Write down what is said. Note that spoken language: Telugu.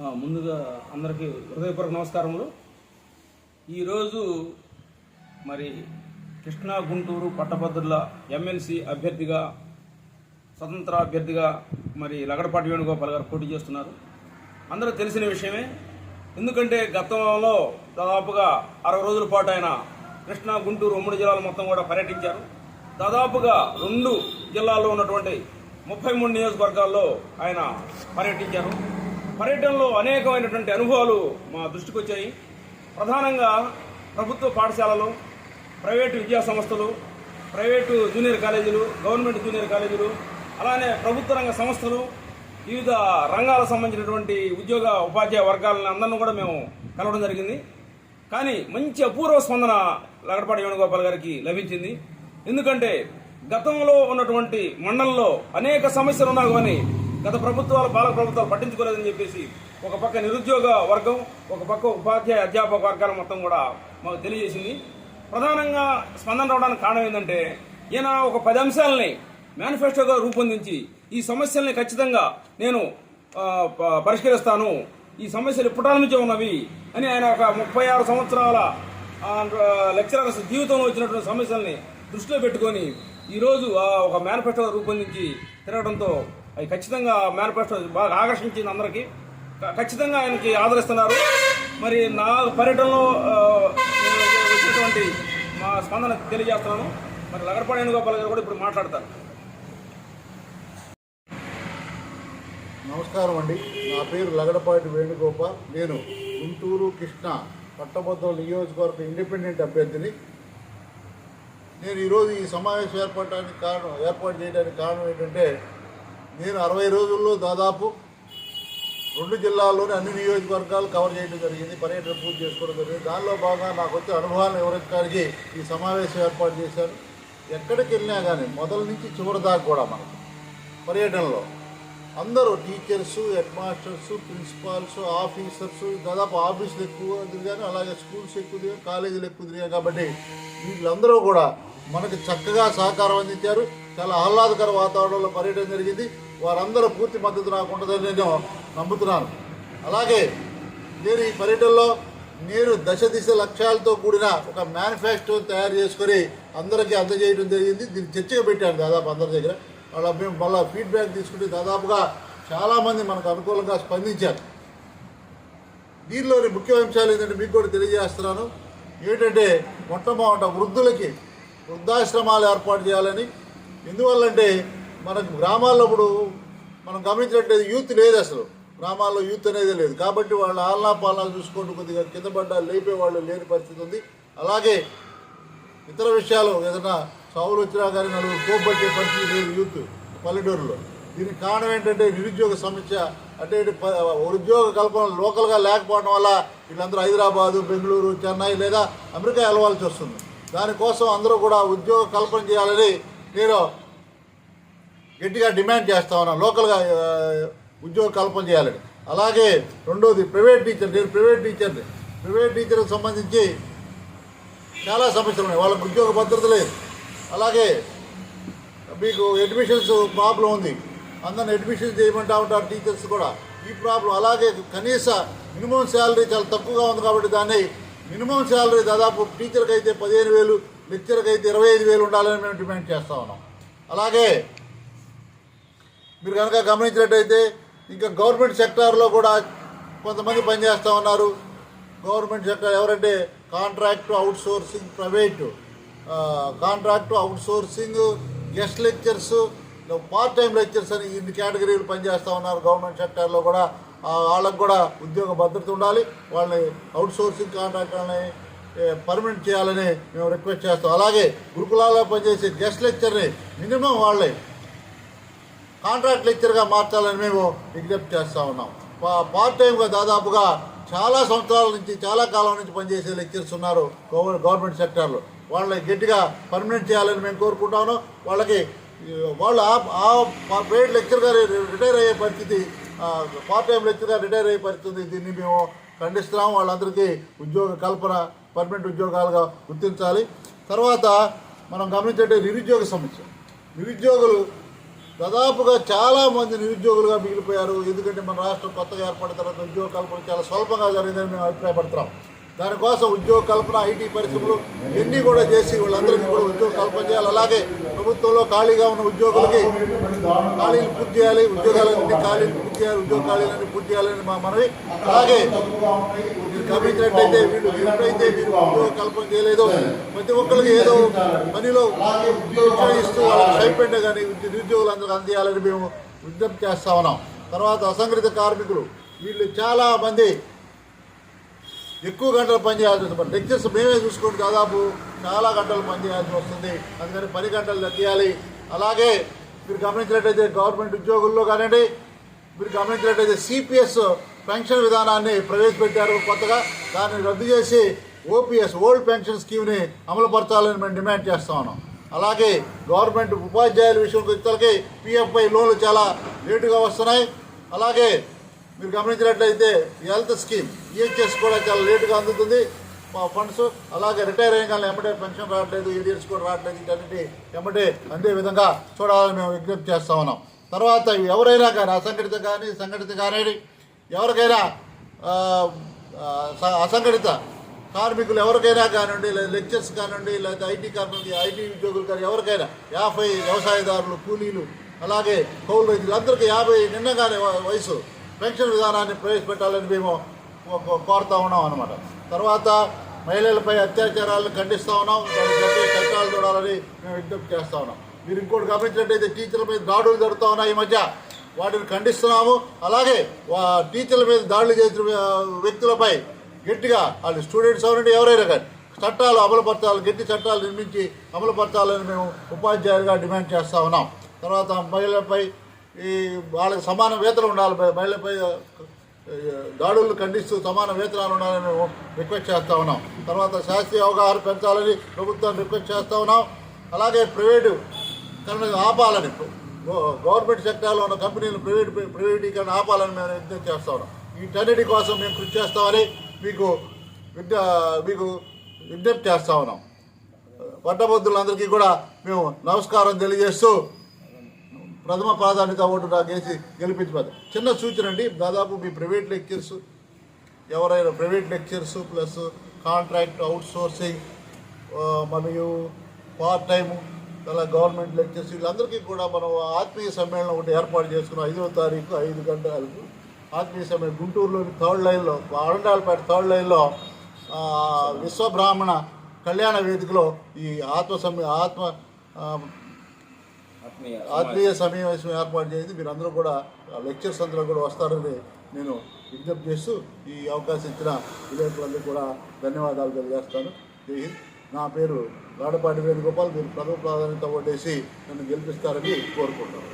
ముందుగా అందరికీ హృదయపూర్వక నమస్కారములు. ఈరోజు మరి కృష్ణా గుంటూరు పట్టభద్రుల ఎమ్మెల్సీ అభ్యర్థిగా స్వతంత్ర అభ్యర్థిగా మరి లగడపాటి వేణుగోపాల్ గారు పోటీ చేస్తున్నారు. అందరూ తెలిసిన విషయమే. ఎందుకంటే గతంలో దాదాపుగా అరవై రోజుల పాటు ఆయన కృష్ణా గుంటూరు ఉమ్మడి జిల్లాలు మొత్తం కూడా పర్యటించారు. దాదాపుగా రెండు జిల్లాల్లో ఉన్నటువంటి ముప్పై మూడు నియోజకవర్గాల్లో ఆయన పర్యటించారు. పర్యటనలో అనేకమైనటువంటి అనుభవాలు మా దృష్టికి వచ్చాయి. ప్రధానంగా ప్రభుత్వ పాఠశాలలు ప్రైవేటు విద్యా సంస్థలు ప్రైవేటు జూనియర్ కాలేజీలు గవర్నమెంట్ జూనియర్ కాలేజీలు అలానే ప్రభుత్వ రంగ సంస్థలు వివిధ రంగాలకు సంబంధించినటువంటి ఉద్యోగ ఉపాధ్యాయ వర్గాలను అందరిని కూడా మేము కలవడం జరిగింది. కానీ మంచి అపూర్వ స్పందన లగడపాటి వేణుగోపాల్ గారికి లభించింది. ఎందుకంటే గతంలో ఉన్నటువంటి మండలంలో అనేక సమస్యలు ఉన్నా కానీ గత ప్రభుత్వాలు పాలక ప్రభుత్వాలు పట్టించుకోలేదని చెప్పేసి ఒక పక్క నిరుద్యోగ వర్గం ఒక పక్క ఉపాధ్యాయ అధ్యాపక వర్గాల మొత్తం కూడా మాకు తెలియజేసింది. ప్రధానంగా స్పందన రావడానికి కారణం ఏంటంటే ఈయన ఒక పది అంశాలని మేనిఫెస్టోగా రూపొందించి ఈ సమస్యల్ని ఖచ్చితంగా నేను ప- పరిష్కరిస్తాను. ఈ సమస్యలు ఇప్పటాల నుంచే ఉన్నవి అని ఆయన ఒక ముప్పై ఆరు సంవత్సరాల లెక్చరర్స్ జీవితంలో వచ్చినటువంటి సమస్యల్ని దృష్టిలో పెట్టుకొని ఈరోజు ఒక మేనిఫెస్టో రూపొందించి తిరగడంతో అది ఖచ్చితంగా మేనిఫెస్టో బాగా ఆకర్షించింది అందరికీ. ఖచ్చితంగా ఆయనకి ఆదరిస్తున్నారు. మరి నా పర్యటనలో నేను వచ్చినటువంటి మా స్పందన తెలియజేస్తున్నాను. మరి లగడపాటి వేణుగోపాల్ గారు కూడా ఇప్పుడు మాట్లాడతారు. నమస్కారం అండి. నా పేరు లగడపాటి వేణుగోపాల్. నేను గుంటూరు కృష్ణ పట్టభద్రుల నియోజకవర్గ ఇండిపెండెంట్ అభ్యర్థిని. నేను ఈరోజు ఈ సమావేశం ఏర్పడటానికి కారణం ఏర్పాటు చేయడానికి కారణం ఏంటంటే నేను అరవై రోజుల్లో దాదాపు రెండు జిల్లాల్లోని అన్ని నియోజకవర్గాలు కవర్ చేయడం జరిగింది పర్యటన పూర్తి చేసుకోవడం జరిగింది. దానిలో భాగంగా నాకు వచ్చే అనుభవాలను వివరించడానికి ఈ సమావేశం ఏర్పాటు చేశాను ఎక్కడికి వెళ్ళినా కానీ మొదల నుంచి చివరి దాకా కూడా మనకు పర్యటనలో అందరూ teachers head masters principals officers దాదాపు ఆఫీసులు ఎక్కువ తిరిగాను అలాగే స్కూల్స్ ఎక్కువ తిరిగాను కాలేజీలు ఎక్కువ తిరిగాను కాబట్టి వీళ్ళందరూ కూడా మనకి చక్కగా సహకారం అందించారు. చాలా ఆహ్లాదకర వాతావరణంలో పర్యటన జరిగింది. వారందరూ పూర్తి మద్దతు నాకు ఉంటుందని నేను నమ్ముతున్నాను. అలాగే నేను ఈ పర్యటనలో నేను దశ దిశ లక్ష్యాలతో కూడిన ఒక మేనిఫెస్టో తయారు చేసుకొని అందరికీ అందజేయడం జరిగింది. దీన్ని చర్చగా పెట్టాను దాదాపు అందరి దగ్గర. వాళ్ళ మేము మళ్ళీ ఫీడ్బ్యాక్ తీసుకుంటే దాదాపుగా చాలామంది మనకు అనుకూలంగా స్పందించారు. దీనిలోని ముఖ్య అంశాలు ఏంటంటే మీకు కూడా తెలియజేస్తున్నాను. ఏంటంటే మొట్టమొదట వృద్ధులకి వృద్ధాశ్రమాలు ఏర్పాటు చేయాలని. ఎందువల్లంటే మనకు గ్రామాల్లో ఇప్పుడు మనం గమనించినట్లయితే యూత్ లేదు అసలు. గ్రామాల్లో యూత్ అనేది లేదు. కాబట్టి వాళ్ళ ఆలనా పాలనా చూసుకుంటూ కొద్దిగా కింద పడ్డా లేపే వాళ్ళు లేని పరిస్థితి ఉంది. అలాగే ఇతర విషయాలు ఏదైనా సావులు వచ్చినా కానీ నలుగురు కోపట్టే పరిస్థితి లేదు యూత్ పల్లెటూరులో. దీనికి కారణం ఏంటంటే నిరుద్యోగ సమస్య అంటే ప- ఉద్యోగ కల్పన లోకల్గా లేకపోవడం వల్ల వీళ్ళందరూ హైదరాబాదు బెంగళూరు చెన్నై లేదా అమెరికా వెళ్ళవలసి వస్తుంది. దానికోసం అందరూ కూడా ఉద్యోగ కల్పన చేయాలని నేను గట్టిగా డిమాండ్ చేస్తా ఉన్నాను లోకల్గా ఉద్యోగ కల్పన చేయాలని. అలాగే రెండోది ప్రైవేట్ టీచర్ నేను ప్రైవేట్ టీచర్ని. ప్రైవేట్ టీచర్కి సంబంధించి చాలా సమస్యలు ఉన్నాయి. వాళ్ళకి ఉద్యోగ భద్రత లేదు. అలాగే మీకు అడ్మిషన్స్ ప్రాబ్లం ఉంది. అందరిని అడ్మిషన్ చేయమంటా ఉంటారు టీచర్స్ కూడా. ఈ ప్రాబ్లం అలాగే కనీస మినిమం శాలరీ చాలా తక్కువగా ఉంది కాబట్టి దాన్ని మినిమం శాలరీ దాదాపు టీచర్కి అయితే పదిహేను వేలు లెక్చర్కి అయితే ఇరవై ఐదు వేలు ఉండాలని మేము డిమాండ్ చేస్తూ ఉన్నాం. అలాగే మీరు కనుక గమనించినట్టయితే ఇంకా గవర్నమెంట్ సెక్టార్లో కూడా కొంతమంది పనిచేస్తూ ఉన్నారు. గవర్నమెంట్ సెక్టార్ ఎవరంటే contract out sourcing private contract outsourcing guest lectures part time lectures అని ఇన్ని కేటగిరీలు పనిచేస్తూ ఉన్నారు. గవర్నమెంట్ సెక్టార్లో కూడా వాళ్ళకు కూడా ఉద్యోగ భద్రత ఉండాలి. వాళ్ళని అవుట్సోర్సింగ్ కాంట్రాక్టర్ని పర్మనెంట్ చేయాలని మేము రిక్వెస్ట్ చేస్తాం. అలాగే గురుకులాల్లో పనిచేసే గెస్ట్ లెక్చర్ని మినిమం వాళ్ళే కాంట్రాక్ట్ లెక్చర్గా మార్చాలని మేము విజ్ఞప్తి చేస్తూ ఉన్నాం. పార్ట్ టైంగా దాదాపుగా చాలా సంవత్సరాల నుంచి చాలా కాలం నుంచి పనిచేసే లెక్చర్స్ ఉన్నారు గవర్నమెంట్ సెక్టార్లో వాళ్ళని గట్టిగా పర్మనెంట్ చేయాలని మేము కోరుకుంటాను వాళ్ళకి వాళ్ళు ఆ పెయిడ్ లెక్చర్గా రిటైర్ అయ్యే పరిస్థితి పార్ట్ టైం లెక్చర్గా రిటైర్ అయ్యే పరిస్థితి దీన్ని మేము ఖండిస్తున్నాము. వాళ్ళందరికీ ఉద్యోగ కల్పన పర్మనెంట్ ఉద్యోగాలుగా గుర్తించాలి. తర్వాత మనం గమనించే నిరుద్యోగ సమస్య. నిరుద్యోగులు దాదాపుగా చాలామంది నిరుద్యోగులుగా మిగిలిపోయారు. ఎందుకంటే మన రాష్ట్రం కొత్తగా ఏర్పడిన తర్వాత ఉద్యోగ కల్పన చాలా స్వల్పంగా జరిగిందని మేము అభిప్రాయపడుతున్నాం. దానికోసం ఉద్యోగ కల్పన ఐటీ పరిశ్రమలు ఇవన్నీ కూడా చేసి వాళ్ళందరికీ కూడా ఉద్యోగ కల్పన చేయాలి. అలాగే ప్రభుత్వంలో ఖాళీగా ఉన్న ఉద్యోగులకి ఖాళీలు పూర్తి చేయాలి ఉద్యోగాలన్నీ ఖాళీలు పూర్తి చేయాలి ఉద్యోగ ఖాళీలన్నీ పూర్తి చేయాలని మా మనవి. అలాగే మీరు గమనించినట్టయితే వీళ్ళు ఎప్పుడైతే మీరు ఉద్యోగ కల్పన చేయలేదో ప్రతి ఒక్కరికి ఏదో పనిలో శిక్షణ ఇస్తూ వాళ్ళకి స్టైపెండ్ కానీ నిరుద్యోగులందరూ అందజేయాలని మేము విజ్ఞప్తి చేస్తా ఉన్నాం. తర్వాత అసంఘటిత కార్మికులు వీళ్ళు చాలామంది ఎక్కువ గంటలు పని చేయాల్సి వస్తుంది లెక్చర్స్ మేమే చూసుకుంటే దాదాపు చాలా గంటలు పని చేయాల్సి వస్తుంది. అందుకని పని గంటలు తగ్గియాలి అలాగే మీరు గమనించినట్టయితే గవర్నమెంట్ ఉద్యోగుల్లో కానివ్వండి మీరు గమనించినట్టయితే సిపిఎస్ పెన్షన్ విధానాన్ని ప్రవేశపెట్టారు. కొత్తగా దాన్ని రద్దు చేసి ఓపీఎస్ ఓల్డ్ పెన్షన్ స్కీమ్ని అమలుపరచాలని మేము డిమాండ్ చేస్తా ఉన్నాం. అలాగే గవర్నమెంట్ ఉపాధ్యాయుల విషయంకి ఇతరులకి పిఎఫ్ఐ లోన్లు చాలా లేటుగా వస్తున్నాయి. అలాగే మీరు గమనించినట్లయితే హెల్త్ స్కీమ్ ఈహెచ్ఎస్ కూడా చాలా లేటుగా అందుతుంది. మా ఫండ్స్ అలాగే రిటైర్ అయిన కానీ ఎమ్మటే పెన్షన్ రావట్లేదు ఈడియట్స్ కూడా రావట్లేదు ఇటన్నిటి ఎమ్మటే అందే విధంగా చూడాలని మేము విజ్ఞప్తి చేస్తా ఉన్నాం. తర్వాత ఎవరైనా కానీ అసంఘటిత కానీ సంఘటిత కానీ ఎవరికైనా స- అసంఘటిత కార్మికులు ఎవరికైనా కానివ్వండి లేదా లెక్చర్స్ కానివ్వండి లేదా ఐటీ కార్మికులు ఐటీ ఉద్యోగులు కానీ ఎవరికైనా యాభై వ్యవసాయదారులు కూలీలు అలాగే కౌలు రైతులు అందరికీ యాభై నిన్నగానే కానీ వయసు పెన్షన్ విధానాన్ని ప్రవేశపెట్టాలని మేము కోరుతా ఉన్నాం అనమాట తర్వాత మహిళలపై అత్యాచారాలను ఖండిస్తూ ఉన్నాం. దానికి చట్టాలు చూడాలని మేము విజ్ఞప్తి చేస్తా ఉన్నాం. మీరు ఇంకోటి గమనించినట్టయితే టీచర్ల మీద దాడులు జరుగుతూ ఉన్నాయి ఈ మధ్య. వాటిని ఖండిస్తున్నాము. అలాగే వా- టీచర్ల మీద దాడులు చేసిన వ్యక్తులపై గట్టిగా వాళ్ళు స్టూడెంట్స్ అవనండి ఎవరైనా కానీ చట్టాలు అమలుపరచాలి గట్టి చట్టాలు నిర్మించి అమలుపరచాలని మేము ఉపాధ్యాయులుగా డిమాండ్ చేస్తూ ఉన్నాం. తర్వాత మహిళలపై ఈ వాళ్ళకి సమాన వేతనం ఉండాలి. మహిళపై మహిళలపై దాడులను ఖండిస్తూ సమాన వేతనాలు ఉండాలని మేము రిక్వెస్ట్ చేస్తా ఉన్నాం. తర్వాత శాస్త్రీయ అవగాహన పెంచాలని ప్రభుత్వాన్ని రిక్వెస్ట్ చేస్తా ఉన్నాం. అలాగే ప్రైవేటు కనుక ఆపాలని గవర్నమెంట్ సెక్టార్లో ఉన్న కంపెనీలు ప్రైవేట్ ప్రైవేటీకరణ ఆపాలని మేము విజ్ఞప్తి చేస్తా ఉన్నాం. వీటన్నిటి కోసం మేము కృషి చేస్తామని మీకు విజ్ఞ మీకు విజ్ఞప్తి చేస్తా ఉన్నాం. పట్టభద్రులందరికీ కూడా మేము నమస్కారం తెలియజేస్తూ ప్రథమ ప్రాధాన్యత ఓటు నాకేసి గెలిపించబడదు చిన్న సూచన అండి దాదాపు మీ ప్రైవేట్ లెక్చర్స్ ఎవరైనా private lectures plus contract outsourcing మరియు పార్ట్ టైము అలా గవర్నమెంట్ లెక్చర్స్ వీళ్ళందరికీ కూడా మనం ఆత్మీయ సమ్మేళనం ఒకటి ఏర్పాటు చేసుకున్నాం. ఐదవ తారీఖు ఐదు గంటలకు ఆత్మీయ సమ్మేళనం గుంటూరులోని థర్డ్ లైన్లో అరండాలపేట థర్డ్ లైన్లో విశ్వబ్రాహ్మణ కళ్యాణ వేదికలో ఈ ఆత్మ సమ్మె ఆత్మ ఆత్మీయ సమావేశం ఏర్పాటు చేసి మీరు అందరూ కూడా లెక్చర్స్ అందరూ కూడా వస్తారని నేను విజ్ఞప్తి చేస్తూ ఈ అవకాశం ఇచ్చిన విలేకరులందరూ కూడా ధన్యవాదాలు తెలియజేస్తాను. జై హింద్. నా పేరు రాడపాటి వేణుగోపాల్. మీరు ప్రథమ ప్రాధాన్యత ఓటేసి నన్ను గెలిపిస్తారని కోరుకుంటున్నాను.